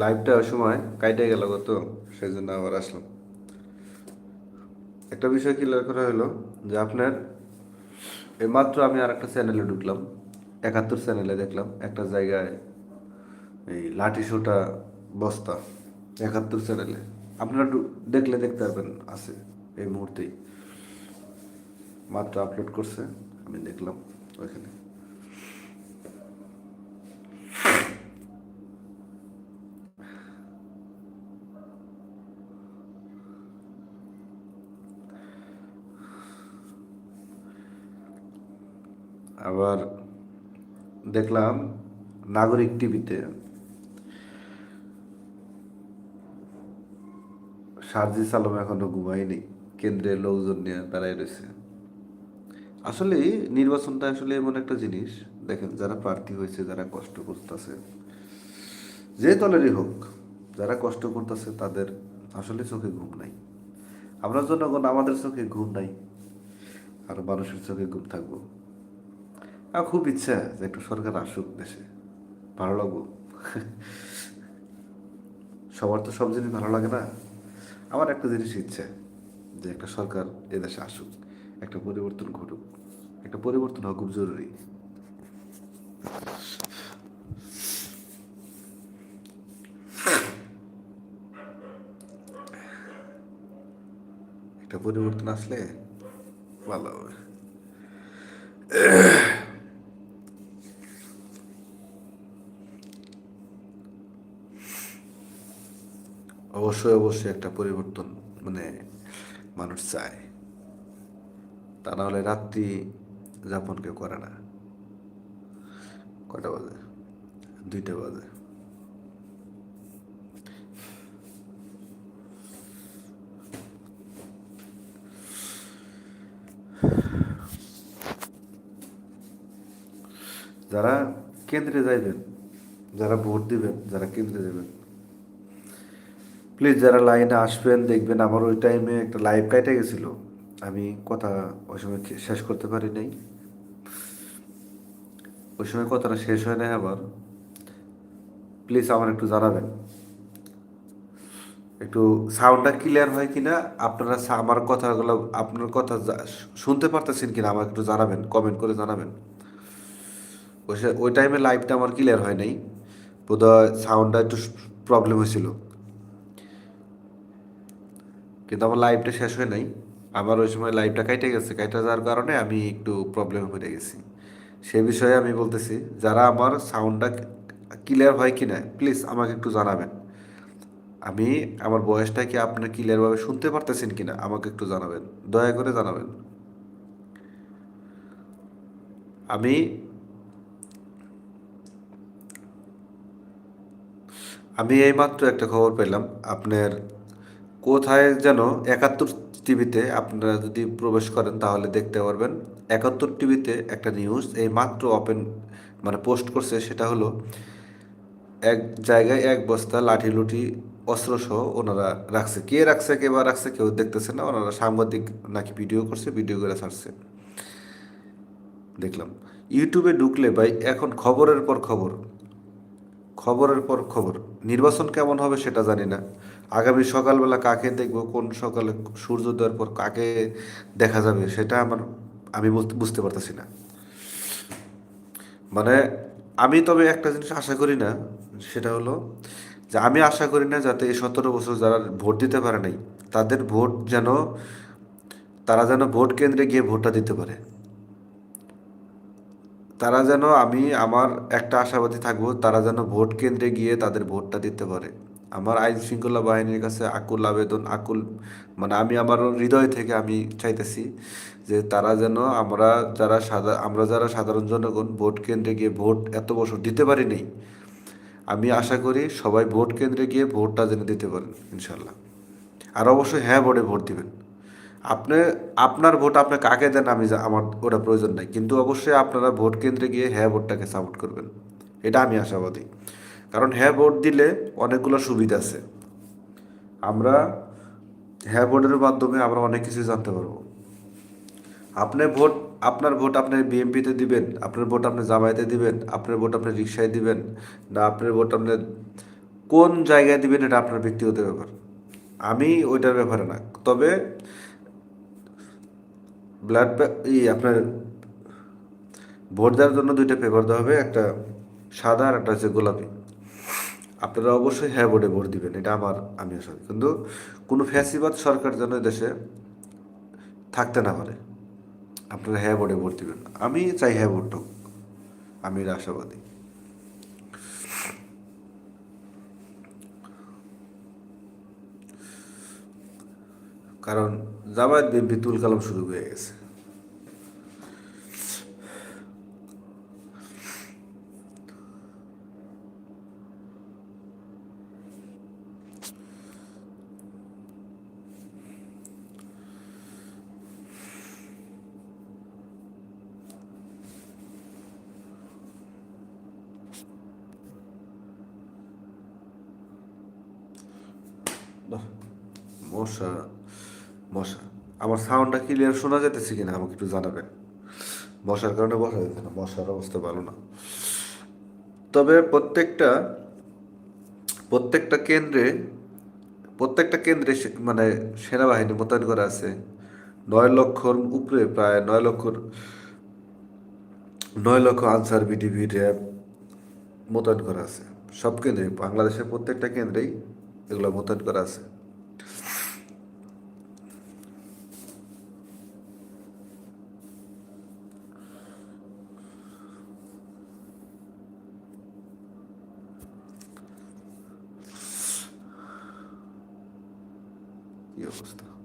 লাইভটা সময় কাইটে গেল গত সেই জন্য আবার আসলাম। একটা বিষয় ক্লিয়ার করা হলো যে আপনার এই মাত্র আমি আর একটা চ্যানেলে ঢুকলাম, একাত্তর চ্যানেলে দেখলাম, একটা জায়গায় এই লাঠি সোটা বস্তা, একাত্তর চ্যানেলে আপনারা দেখলে দেখতে পারবেন আছে এই মুহূর্তেই। মাত্র আপলোড করছে, আমি দেখলাম ওইখানে। আবার দেখলাম নাগরিক টিভিতে সার্জিস আলম এখনও ঘুমায়নি কেন্দ্রের লোকজন নিয়ে দাঁড়ায় রয়েছে। আসলে নির্বাচনটা আসলে এমন একটা জিনিস, দেখেন যারা প্রার্থী হয়েছে, যারা কষ্ট করতেছে, যে দলেরই হোক, যারা কষ্ট করতেছে, তাদের আসলে চোখে ঘুম নাই। আমরা জনগণ, আমাদের চোখে ঘুম নাই, আর মানুষের চোখে ঘুম থাকব। আমার খুব ইচ্ছা যে একটু সরকার আসুক দেশে। ভালো লাগবো। সবার তো সব জিনিস ভালো লাগে না। আমার একটা জিনিস ইচ্ছে যে একটা সরকার এদেশে আসুক। একটা পরিবর্তন ঘটুক। একটা পরিবর্তন হওয়া খুব জরুরি। একটা পরিবর্তন আসলে ভালো হবে। অবশ্যই অবশ্যই একটা পরিবর্তন মানে মানুষ চায়। তা না হলে রাত্রি যাপন কেউ করে না। কটা বাজে? দুইটা বাজে। যারা কেন্দ্রে যাইবেন, যারা ভোট দিবেন, যারা কেন্দ্রে যাবেন প্লিজ যারা লাইনে আসবেন, দেখবেন আমার ওই টাইমে একটা লাইভ কাইটে গেছিল। আমি কথা ওই সময় শেষ করতে পারি নাই। ওই সময় কথাটা শেষ হয় নাই আবার। প্লিজ আমার একটু জানাবেন। একটু সাউন্ডটা ক্লিয়ার হয় কিনা? আপনারা আমার কথাগুলো, আপনার কথা শুনতে পারতেছেন কিনা আমাকে একটু জানাবেন কমেন্ট করে জানাবেন। ওই ওই টাইমে লাইভটা আমার ক্লিয়ার হয় নাই। বোধহয় সাউন্ডটা একটু প্রবলেম হয়েছিল। কিন্তু আমার লাইভটা শেষ হয় নাই। আমার ওই সময় লাইভটা কাইটে গেছে, কাইটে যাওয়ার কারণে আমি একটু প্রবলেমে পড়ে গেছি। সে বিষয়ে আমি বলতেছি, যারা আমার সাউন্ডটা ক্লিয়ার হয় কি না প্লিজ আমাকে একটু জানাবেন। আমি, আমার বয়সটা কি আপনি ক্লিয়ারভাবে শুনতে পারতেছেন কিনা, আমাকে একটু জানাবেন। দয়া করে জানাবেন। আমি আমি এইমাত্র একটা খবর পেলাম, আপনার কোথায় যেন একাত্তর টিভিতে আপনারা যদি প্রবেশ করেন তাহলে দেখতে পারবেন। একাত্তর টিভিতে একটা নিউজ এই মাত্র ওপেন মানে পোস্ট করছে সেটা হলো, এক জায়গায় এক বস্তা লাঠি লুঠি, অস্ত্র সহ ওনারা রাখছে। কে রাখছে, কে বা রাখছে কেউ দেখতেছে না, ওনারা সাংবাদিক নাকি ভিডিও করছে ভিডিও করে ছাড়ছে। দেখলাম। ইউটিউবে ঢুকলে ভাই, এখন খবরের পর খবর। খবরের পর খবর। নির্বাচন কেমন হবে সেটা জানি না। আগামী সকালবেলা কাকে দেখব, কোন সকালে সূর্যোদয়ের পর কাকে দেখা যাবে, সেটা আমার, আমি বুঝতে- পারতেছি না। মানে আমি তবে একটা জিনিস আশা করি না, সেটা হলো যে আমি আশা করি না যাতে এই সতেরো বছর যারা ভোট দিতে পারে নাই, তাদের ভোট যেন, তারা যেন ভোট কেন্দ্রে গিয়ে ভোটটা দিতে পারে। তারা যেন আমি, আমার একটা আশাবাদী থাকব, তারা যেন ভোট কেন্দ্রে গিয়ে তাদের ভোটটা দিতে পারে। আমার আইন শৃঙ্খলা বাহিনীর কাছে আকুল আবেদন, আকুল মানে আমি আমার হৃদয় থেকে আমি চাইতেছি যে তারা যেন আমরা যারা সাদা, আমরা যারা সাধারণ জনগণ ভোট কেন্দ্রে গিয়ে ভোট এত বছর দিতে পারিনি, আমি আশা করি সবাই ভোট কেন্দ্রে গিয়ে ভোটটা যেন দিতে পারেন ইনশাল্লাহ আর অবশ্যই হ্যাঁ ভোটে ভোট দিবেন। আপনি, আপনার ভোট আপনি কাকে দেন আমি আমার ওটা প্রয়োজন নাই, কিন্তু অবশ্যই আপনারা ভোট কেন্দ্রে গিয়ে হ্যাঁ ভোটটাকে সাপোর্ট করবেন। এটা আমি আশাবাদী। কারণ হ্যাঁ ভোট দিলে অনেকগুলো সুবিধা আছে। আমরা হ্যাঁ ভোটের মাধ্যমে আমরা অনেক কিছু জানতে পারব। আপনি ভোট, আপনার ভোট আপনি বিএমপিতে দিবেন, আপনার ভোট আপনি জামায়াতে দিবেন, আপনার ভোট আপনি রিক্সায় দিবেন, না আপনার ভোট আপনি কোন জায়গায় দিবেন এটা আপনার ব্যক্তিগত ব্যাপার। আমি ওইটার ব্যাপারে না। তবে ব্লাড ই আপনার ভোট দেওয়ার জন্য দুইটা পেপার দেওয়া হবে, একটা সাদা আর একটা হচ্ছে গোলাপি। আপনারা অবশ্যই হ্যাঁ ভোটে ভোট দিবেন, এটা আমার আমি আশা করি। কিন্তু কোনো ফ্যাসিবাদ সরকার যেন দেশে থাকতে না পারে, আপনারা হ্যাঁ বোর্ডে ভোট দিবেন। আমি চাই হ্যাঁ ভোট হোক আমি আশাবাদী। কারণ জামায়াত বিএনপি তুল কালাম শুরু হয়ে গেছে। মশা মশা আমার সাউন্ডটা ক্লিয়ার শোনা যেতেছে কিনা আমাকে একটু জানাবেন। মশার কারণে বসা যাচ্ছে না মশার অবস্থা ভালো না। তবে প্রত্যেকটা প্রত্যেকটা কেন্দ্রে প্রত্যেকটা কেন্দ্রে মানে সেনাবাহিনী মোতায়েন করা আছে। নয় লক্ষর উপরে প্রায় নয় লক্ষর, নয় লক্ষ আনসার বিডিবি র্যাব মোতায়েন করা আছে। সব কেন্দ্রে বাংলাদেশের প্রত্যেকটা কেন্দ্রেই এগুলো মোতায়েন করা আছে। e eu gostava.